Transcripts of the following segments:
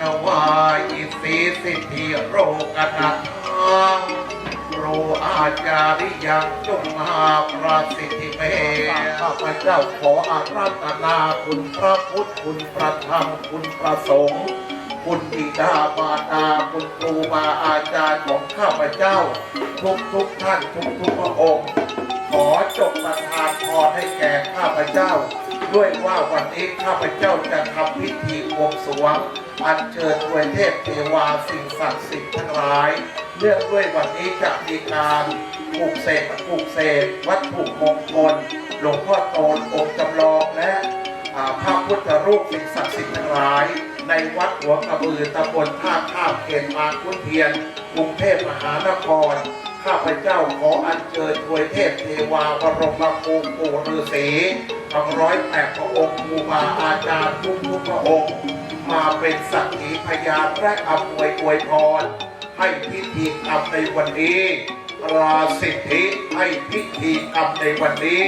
ถวายิสีสิทธิโรกนัทังโรอาจาริยังจงมาประสิทธิเมข้าพเจ้าขออาราธนาคุณพระพุทธคุณพระธรรมคุณพระสงฆ์คุณบิดาบาตาคุณครูบาอาจารย์ของข้าพเจ้า ทุกทุกท่านทุกทุกพระองค์ ขอจงประทานพรให้แก่ข้าพเจ้า ด้วยว่าวันนี้ข้าพเจ้าจะทำพิธีบวงสรวง อัญเชิญถวยเทพเทวาสิ่งศักดิ์สิทธิ์ทั้งหลายเนื่องด้วยวันนี้จะมีการปลูกเสกปลูกเสกวัตถุมงคลหลวงพ่อโตนองค์จำลองและอ่าพระพุทธรูปสิ่งศักดิ์สิทธิ์ทั้งหลาย ในวัดหัวกระบือตำบลท่าข้ามเขตบางขุนเทียนกรุงเทพมหานคร ข้าพเจ้าขออัญเชิญถวยเทพเทวาบรมครูปู่ฤาษีทั้งร้อยแปดพระองค์ครูบาอาจารย์ทุกทุกพระองค์ มาเป็นสักขีพยานและอำนวยอวยพร ให้พิธีกรรมในวันนี้ราสิทธิให้พิธีกรรมในวันนี้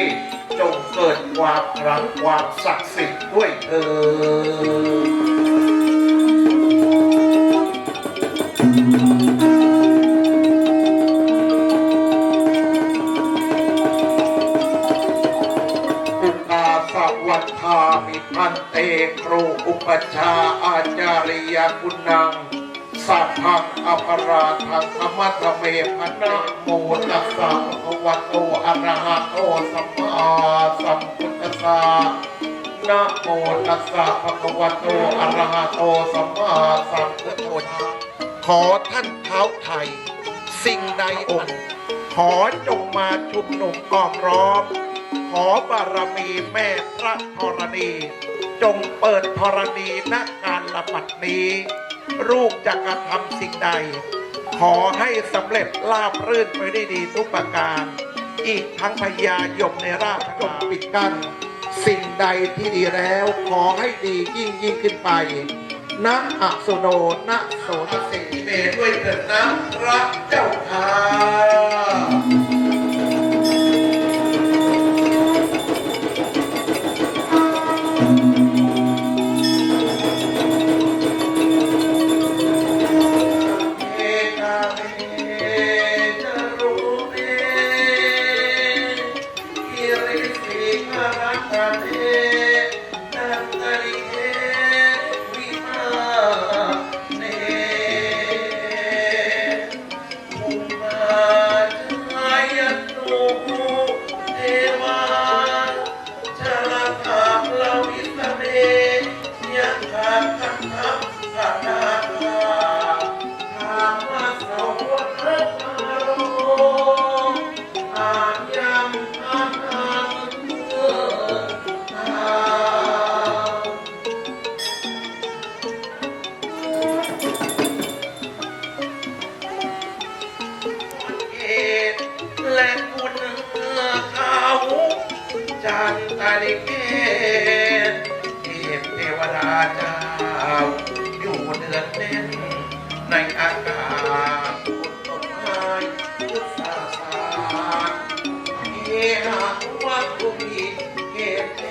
จงเกิดความรังความศักดิ์สิทธิ์ด้วยเถิด สวัฏฐามิพันเตครูอุปชาย์อาจาริยคุณังสัพพังอปราทังธรรมะเมพันะโมตัสสะภะวะโตอะระหะโตสัมมาสัมพุทธัสสะนะโมตัสสะภะคะวะโตอะระหะโตสัมมาสัมพุทธัสสะขอท่านเท้าไทย สิ่งใดองค์ ขอจงมาชุมนุมอ้อมร้อม ขอบารมีแม่พระธรณี จงเปิดธรณีณการละบัดนี้ ลูกจะกระทำสิ่งใด ขอให้สำเร็จลาบรื่นไปได้ดีทุกประการ อีกทั้งพญายมในราชจงปิดกั้นสิ่งใดที่ดีแล้วขอให้ดียิ่งยิ่งขึ้นไปนะอัสโนนะโสนเสเมด้วยเถิดนะพระเจ้าค่ะ และคุณเขาจันตาลิเกตเทพเทวดาเจ้าอยู่เดือนเด่นในอากาศคุณต้นไม้พุทธาสารเฮหาว่าคุมีเกต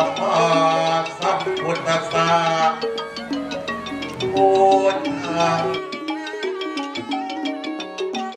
สัมมาสัมพุทธัสสะพุทธัง